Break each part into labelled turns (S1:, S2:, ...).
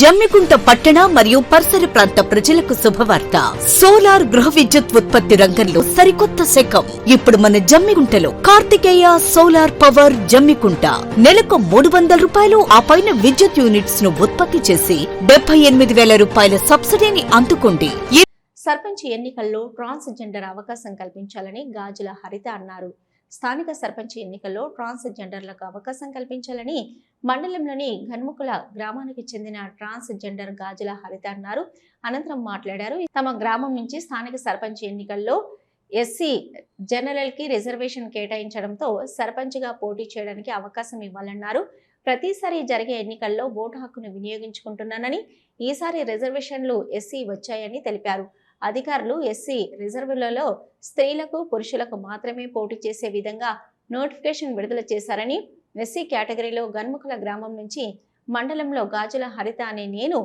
S1: జమ్మికుంట పట్టణ మరియు పరిసర ప్రాంత ప్రజలకు శుభవార్త. సోలార్ గృహ విద్యుత్ ఉత్పత్తి రంగంలో సరికొత్త శకం. ఇప్పుడు మన జమ్మికుంటలో కార్తికేయ సోలార్ పవర్ జమ్మికుంట. నెలకు మూడు వందల రూపాయలు ఆ పైన విద్యుత్ యూనిట్స్ను ఉత్పత్తి చేసి డెబ్బై ఎనిమిది వేల రూపాయల సబ్సిడీని అందుకోండి.
S2: సర్పంచ్ ఎన్నికల్లో ట్రాన్స్జెండర్ అవకాశం కల్పించాలని గాజుల హరిత అన్నారు. స్థానిక సర్పంచ్ ఎన్నికల్లో ట్రాన్స్ జెండర్లకు అవకాశం కల్పించాలని మండలంలోని ఘన్ముఖుల గ్రామానికి చెందిన ట్రాన్స్జెండర్ గాజుల హరిత అన్నారు. అనంతరం మాట్లాడారు. తమ గ్రామం నుంచి స్థానిక సర్పంచ్ ఎన్నికల్లో ఎస్సీ జనరల్కి రిజర్వేషన్ కేటాయించడంతో సర్పంచ్గా పోటీ చేయడానికి అవకాశం ఇవ్వాలన్నారు. ప్రతిసారి జరిగే ఎన్నికల్లో ఓటు హక్కును వినియోగించుకుంటున్నానని ఈసారి రిజర్వేషన్లు ఎస్సీ వచ్చాయని తెలిపారు. అధికారులు ఎస్సీ రిజర్వులలో స్త్రీలకు పురుషులకు మాత్రమే పోటీ చేసే విధంగా నోటిఫికేషన్ విడుదల చేశారని ఎస్సీ కేటగిరీలో గన్ముఖుల గ్రామం నుంచి మండలంలో గాజుల హరిత అనే నేను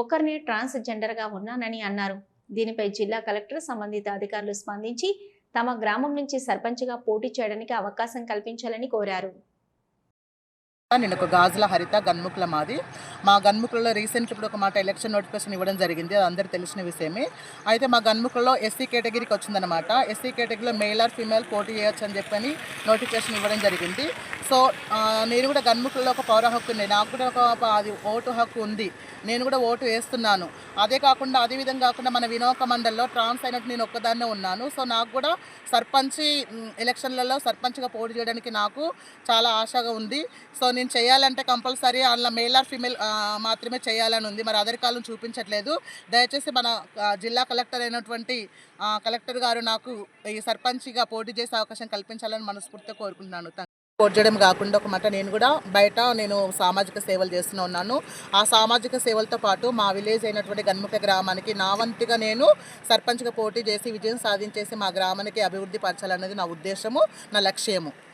S2: ఒక్కరినే ట్రాన్స్జెండర్గా ఉన్నానని అన్నారు. దీనిపై జిల్లా కలెక్టర్ సంబంధిత అధికారులు స్పందించి తమ గ్రామం నుంచి సర్పంచ్గా పోటీ చేయడానికి అవకాశం కల్పించాలని కోరారు.
S3: నేను ఒక గాజుల హరిత గన్ముకుల మాది. మా గన్ముకులలో రీసెంట్ ఇప్పుడు ఒక మాట ఎలక్షన్ నోటిఫికేషన్ ఇవ్వడం జరిగింది అది అందరికీ తెలిసిన విషయమే. అయితే మా గన్ముకులలో ఎస్సీ కేటగిరీకి వచ్చిందనమాట ఎస్సీ కేటగిరీలో మేల్ ఆర్ ఫీమేల్ పోటీ చేయొచ్చు అని చెప్పని నోటిఫికేషన్ ఇవ్వడం జరిగింది. సో నేను కూడా గన్ముఖుల్లో ఒక పౌర హక్కు ఉంది. నాకు కూడా ఒక అది ఓటు హక్కు ఉంది. నేను కూడా ఓటు వేస్తున్నాను. అదే కాకుండా అదే విధంగా కాకుండా మన వినోక మండలిలో ట్రాన్స్ అయినట్టు నేను ఒక్కదాన్నే ఉన్నాను. సో నాకు కూడా సర్పంచ్ ఎలక్షన్లలో సర్పంచ్గా పోటీ చేయడానికి నాకు చాలా ఆశగా ఉంది. సో నేను చేయాలంటే కంపల్సరీ అందులో మేల్ ఆర్ ఫీమేల్ మాత్రమే చేయాలని ఉంది. మరి అదర్ కాలం చూపించట్లేదు. దయచేసి మన జిల్లా కలెక్టర్ అయినటువంటి కలెక్టర్ గారు నాకు ఈ సర్పంచ్గా పోటీ చేసే అవకాశం కల్పించాలని మనస్ఫూర్తిగా కోరుకుంటున్నాను. సపోర్ట్ పోటీ చేయడం కాకుండా ఒక మాట నేను కూడా బయట నేను సామాజిక సేవలు చేస్తూనే ఉన్నాను. ఆ సామాజిక సేవలతో పాటు మా విలేజ్ అయినటువంటి గన్ముఖ గ్రామానికి నా వంతుగా నేను సర్పంచ్గా పోటీ చేసి విజయం సాధించేసి మా గ్రామానికి అభివృద్ధి పరచాలన్నది నా ఉద్దేశము నా లక్ష్యము.